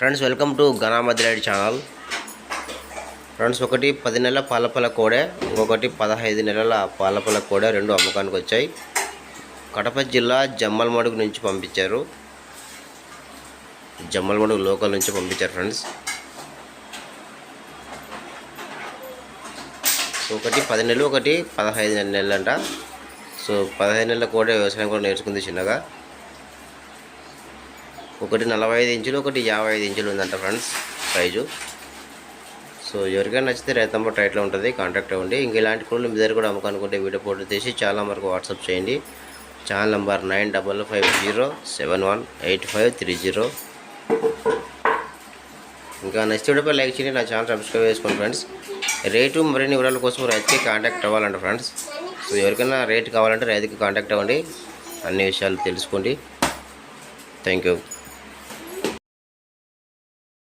Friends welcome to గణామద్రాడి channel friends ఒకటి పది నెలల పాలపల కోడె ఇంకొకటి పదహైదు నెలల పాలపల కోడె రెండు అమ్మకానికి వచ్చాయి. కడప జిల్లా జమ్మలమడుగు నుంచి పంపించారు. జమ్మలమడుగు లోకల్ నుంచి పంపించారు ఫ్రెండ్స్ సో ఒకటి పది నెలలు ఒకటి పదహైదు నెలలు అంట సో పదహైదు నెలల కోడే వ్యవసాయం కూడా నేర్చుకుంది చిన్నగా. ఒకటి నలభై ఐదు ఇంచులు ఒకటి యాభై ఐదు ఇంచులు ఉందంట ఫ్రెండ్స్ ప్రైజు సో ఎవరికైనా నచ్చితే రైతు టైట్లో ఉంటుంది కాంటాక్ట్ అవ్వండి. ఇంక ఇలాంటి కూడా మీ దగ్గర కూడా అమ్ముకనుకుంటే వీడియో ఫోటో తీసి చాలా వరకు వాట్సాప్ చేయండి. Channel number nine double five zero seven one eight five three zero ఇంకా నచ్చితే వీడియోపై లైక్ చేయండి నా ఛానల్ సబ్స్క్రైబ్ చేసుకోండి ఫ్రెండ్స్ రేటు మరిన్ని వివరాల కోసం రైతుకి కాంటాక్ట్ అవ్వాలంట ఫ్రెండ్స్ సో ఎవరికైనా రేట్ కావాలంటే రైతుకి కాంటాక్ట్ అవ్వండి. అన్ని విషయాలు తెలుసుకోండి. Thank you